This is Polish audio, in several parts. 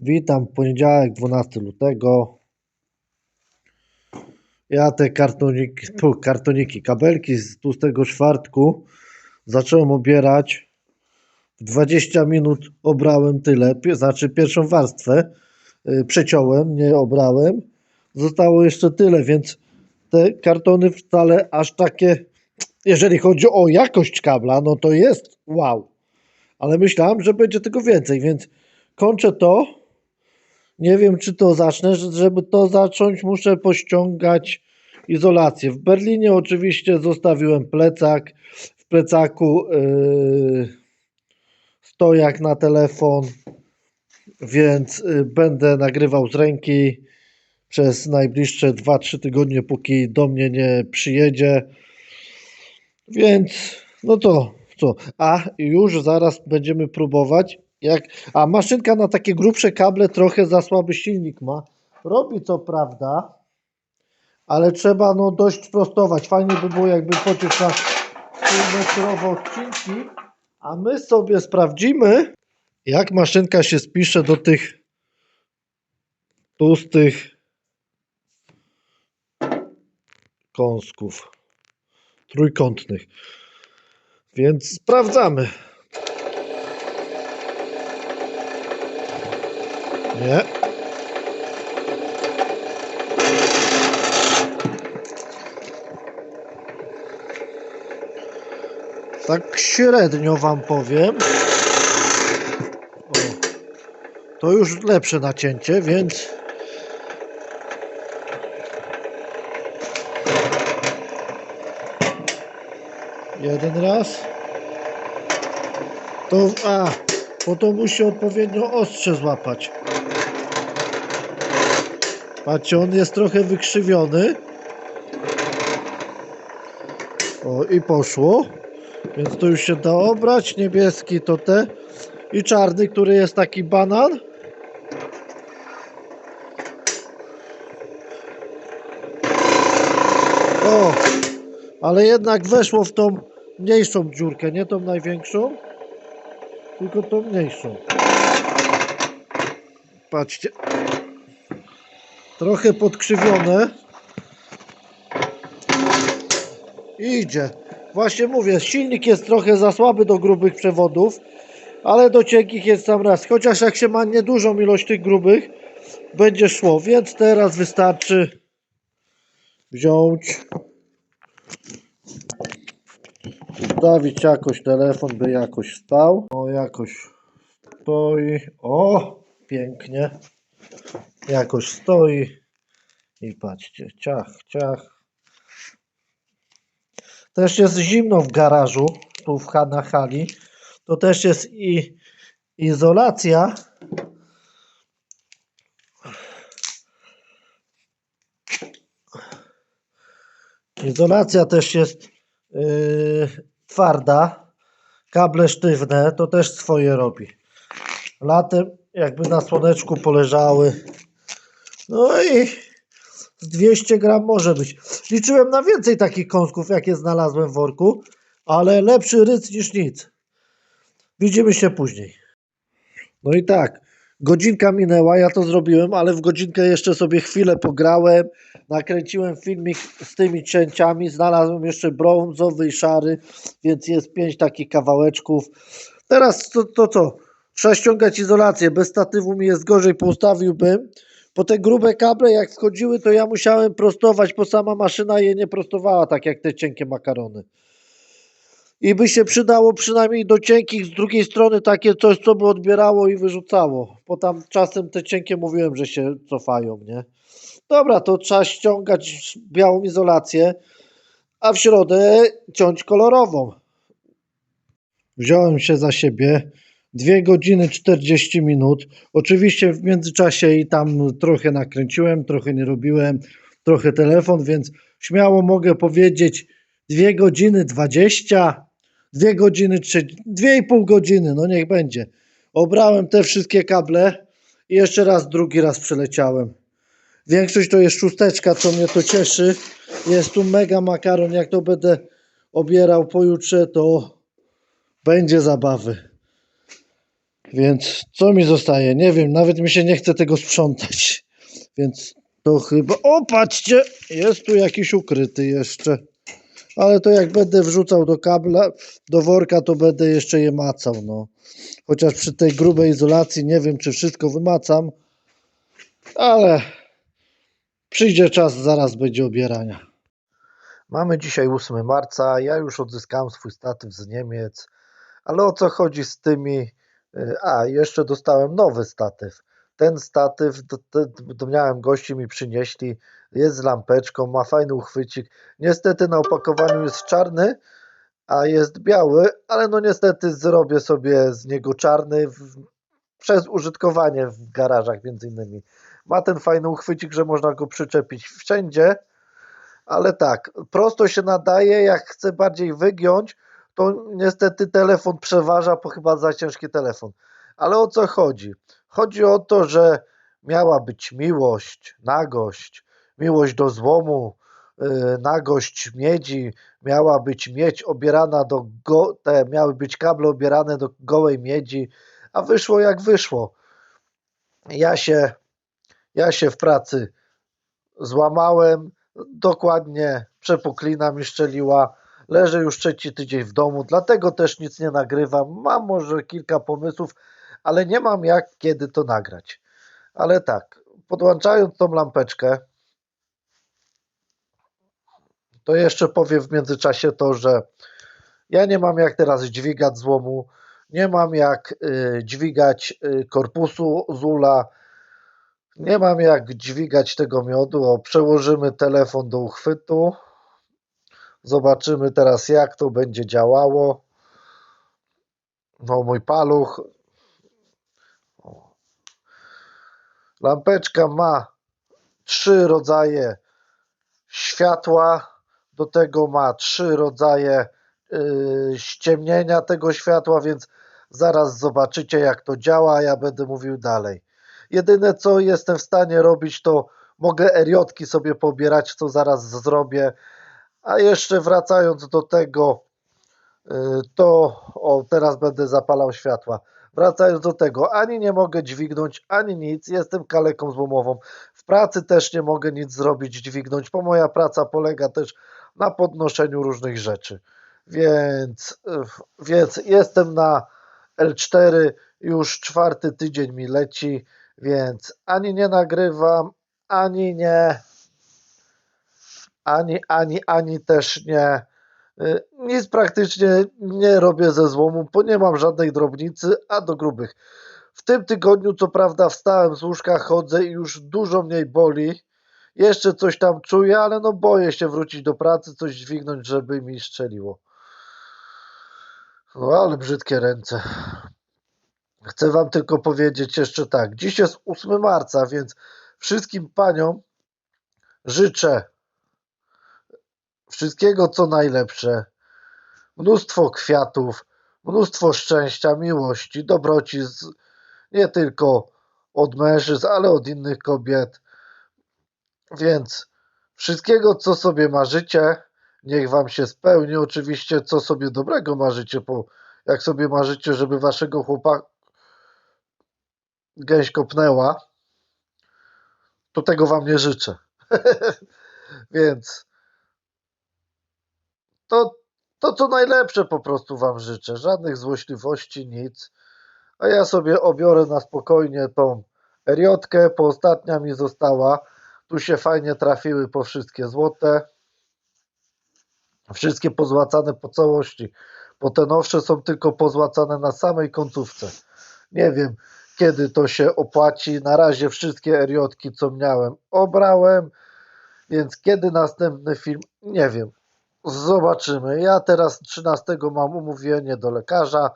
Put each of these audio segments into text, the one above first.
Witam, poniedziałek, 12 lutego. Ja te kartoniki, tu, kartoniki, kabelki z tłustego czwartku zacząłem obierać. W 20 minut obrałem tyle, znaczy pierwszą warstwę y, przeciąłem, nie obrałem. Zostało jeszcze tyle, więc te kartony wcale aż takie, jeżeli chodzi o jakość kabla, no to jest wow. Ale myślałem, że będzie tego więcej, więc kończę to. Nie wiem, czy to zacznę. Że- Żeby to zacząć, muszę pościągać izolację. W Berlinie oczywiście zostawiłem plecak. W plecaku yy, stojak na telefon, więc yy, będę nagrywał z ręki przez najbliższe 2-3 tygodnie, póki do mnie nie przyjedzie. Więc no to co? A już zaraz będziemy próbować. Jak, a maszynka na takie grubsze kable trochę za słaby silnik ma. Robi co prawda, ale trzeba no dość prostować. Fajnie by było jakby pociąć na półmetrowe odcinki. A my sobie sprawdzimy, jak maszynka się spisze do tych tłustych kąsków trójkątnych. Więc sprawdzamy. Nie. Tak średnio wam powiem. O, to już lepsze nacięcie, więc jeden raz. To, a, bo to musi odpowiednio ostrze złapać. Patrzcie, on jest trochę wykrzywiony. O, i poszło. Więc to już się da obrać. Niebieski to te. I czarny, który jest taki banan. O, ale jednak weszło w tą mniejszą dziurkę, nie tą największą, tylko tą mniejszą. Patrzcie. Trochę podkrzywione. Idzie. Właśnie mówię, silnik jest trochę za słaby do grubych przewodów, ale do cienkich jest sam raz. Chociaż jak się ma niedużą ilość tych grubych, będzie szło. Więc teraz wystarczy wziąć ustawić jakoś telefon, by jakoś stał. O, jakoś stoi. O, pięknie. Jakoś stoi. I patrzcie, ciach, ciach. Też jest zimno w garażu, tu w, na hali. To też jest i izolacja. Izolacja też jest yy, twarda, kable sztywne, to też swoje robi. Latem jakby na słoneczku poleżały. No i z 200 gram może być. Liczyłem na więcej takich kąsków, jakie znalazłem w worku, ale lepszy ryc niż nic. Widzimy się później. No i tak, godzinka minęła, ja to zrobiłem, ale w godzinkę jeszcze sobie chwilę pograłem, nakręciłem filmik z tymi cięciami, znalazłem jeszcze brązowy i szary, więc jest pięć takich kawałeczków. Teraz to, to co? Trzeba ściągać izolację, bez statywu mi jest gorzej, poustawiłbym. Po te grube kable jak wchodziły, to ja musiałem prostować, bo sama maszyna je nie prostowała tak jak te cienkie makarony. I by się przydało przynajmniej do cienkich z drugiej strony takie coś, co by odbierało i wyrzucało. Bo tam czasem te cienkie mówiłem, że się cofają, nie? Dobra, to trzeba ściągać białą izolację, a w środę ciąć kolorową. Wziąłem się za siebie. 2 godziny 40 minut. Oczywiście w międzyczasie i tam trochę nakręciłem, trochę nie robiłem, trochę telefon, więc śmiało mogę powiedzieć 2 godziny 20, 2 godziny 3, 2,5 godziny, no niech będzie. Obrałem te wszystkie kable i jeszcze raz, drugi raz przeleciałem. Większość to jest szósteczka, co mnie to cieszy. Jest tu mega makaron, jak to będę obierał pojutrze, to będzie zabawy. Więc co mi zostaje? Nie wiem, nawet mi się nie chce tego sprzątać. Więc to chyba. O, patrzcie! Jest tu jakiś ukryty jeszcze. Ale to jak będę wrzucał do kabla, do worka, to będę jeszcze je macał. No. Chociaż przy tej grubej izolacji nie wiem, czy wszystko wymacam. Ale przyjdzie czas, zaraz będzie obierania. Mamy dzisiaj 8 marca. Ja już odzyskałem swój statyw z Niemiec. Ale o co chodzi z tymi. Y, A, jeszcze dostałem nowy statyw. Ten statyw, to, to miałem gości mi przynieśli. Jest z lampeczką, ma fajny uchwycik. Niestety na opakowaniu jest czarny, a jest biały, ale no niestety zrobię sobie z niego czarny w, przez użytkowanie w garażach między innymi. Ma ten fajny uchwycik, że można go przyczepić wszędzie, ale tak, prosto się nadaje, jak chcę bardziej wygiąć, to niestety telefon przeważa, bo chyba za ciężki telefon. Ale o co chodzi? Chodzi o to, że miała być miłość, nagość, miłość do złomu, yy, nagość miedzi, miała być miedź obierana do go, te miały być kable obierane do gołej miedzi, a wyszło jak wyszło. Ja się, ja się w pracy złamałem, dokładnie przepuklina mi szczeliła. Leżę już trzeci tydzień w domu, dlatego też nic nie nagrywam. Mam może kilka pomysłów, ale nie mam jak kiedy to nagrać. Ale tak, podłączając tą lampeczkę, to jeszcze powiem w międzyczasie to, że ja nie mam jak teraz dźwigać złomu, nie mam jak y, dźwigać y, korpusu z ula, nie mam jak dźwigać tego miodu. O, przełożymy telefon do uchwytu. Zobaczymy teraz, jak to będzie działało. No, mój paluch. Lampeczka ma trzy rodzaje światła. Do tego ma trzy rodzaje yy, ściemnienia tego światła, więc zaraz zobaczycie, jak to działa. Ja będę mówił dalej. Jedyne, co jestem w stanie robić, to mogę eriotki sobie pobierać, co zaraz zrobię. A jeszcze wracając do tego, y, to o, teraz będę zapalał światła. Wracając do tego, ani nie mogę dźwignąć, ani nic, jestem kaleką złomową. W pracy też nie mogę nic zrobić, dźwignąć, bo moja praca polega też na podnoszeniu różnych rzeczy. Więc, więc jestem na L4, już czwarty tydzień mi leci, więc ani nie nagrywam, ani nie, ani, ani, ani też nie, y, nic praktycznie nie robię ze złomu, bo nie mam żadnej drobnicy, a do grubych. W tym tygodniu, co prawda, wstałem z łóżka, chodzę i już dużo mniej boli. Jeszcze coś tam czuję, ale no boję się wrócić do pracy, coś dźwignąć, żeby mi strzeliło. No ale brzydkie ręce. Chcę Wam tylko powiedzieć jeszcze tak. Dziś jest 8 marca, więc wszystkim paniom życzę wszystkiego co najlepsze. Mnóstwo kwiatów, mnóstwo szczęścia, miłości, dobroci z, nie tylko od mężczyzn, ale od innych kobiet. Więc wszystkiego co sobie marzycie, niech Wam się spełni. Oczywiście co sobie dobrego marzycie, bo jak sobie marzycie, żeby Waszego chłopaka gęś kopnęła, to tego wam nie życzę. Więc to, to co najlepsze po prostu wam życzę. Żadnych złośliwości, nic. A ja sobie obiorę na spokojnie tą eriotkę, bo ostatnia mi została. Tu się fajnie trafiły po wszystkie złote. Wszystkie pozłacane po całości. Bo te nowsze są tylko pozłacane na samej końcówce. Nie wiem, kiedy to się opłaci. Na razie wszystkie eriotki, co miałem, obrałem, więc kiedy następny film, nie wiem. Zobaczymy. Ja teraz 13 mam umówienie do lekarza.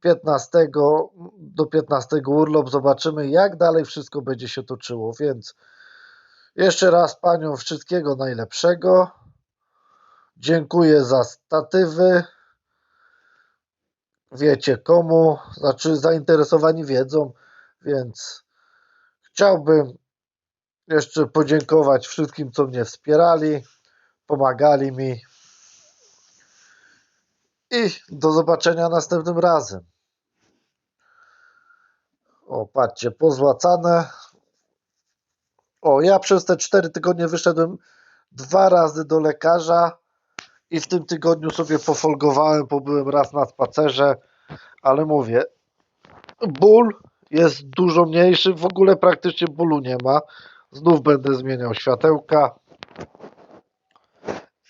15 do 15 urlop. Zobaczymy, jak dalej wszystko będzie się toczyło. Więc jeszcze raz paniom wszystkiego najlepszego. Dziękuję za statywy wiecie komu, znaczy zainteresowani wiedzą, więc chciałbym jeszcze podziękować wszystkim, co mnie wspierali, pomagali mi i do zobaczenia następnym razem. O, patrzcie, pozłacane. O, ja przez te 4 tygodnie wyszedłem dwa razy do lekarza i w tym tygodniu sobie pofolgowałem, pobyłem raz na spacerze, ale mówię, ból jest dużo mniejszy, w ogóle praktycznie bólu nie ma. Znów będę zmieniał światełka,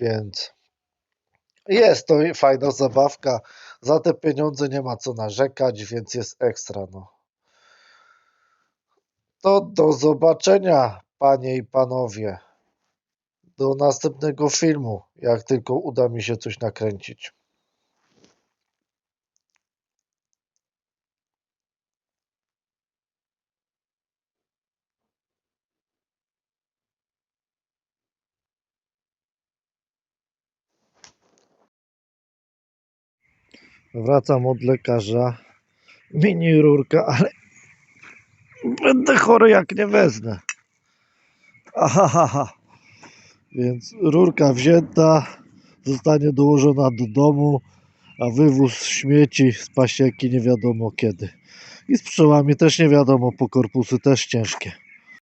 więc jest to fajna zabawka. Za te pieniądze nie ma co narzekać, więc jest ekstra. No. To do zobaczenia, panie i panowie. Do następnego filmu, jak tylko uda mi się coś nakręcić. Wracam od lekarza. Mini rurka, ale będę chory jak nie wezmę. Ahaha. Więc rurka wzięta, zostanie dołożona do domu, a wywóz śmieci z pasieki nie wiadomo kiedy. I z pszczołami też nie wiadomo, po korpusy też ciężkie.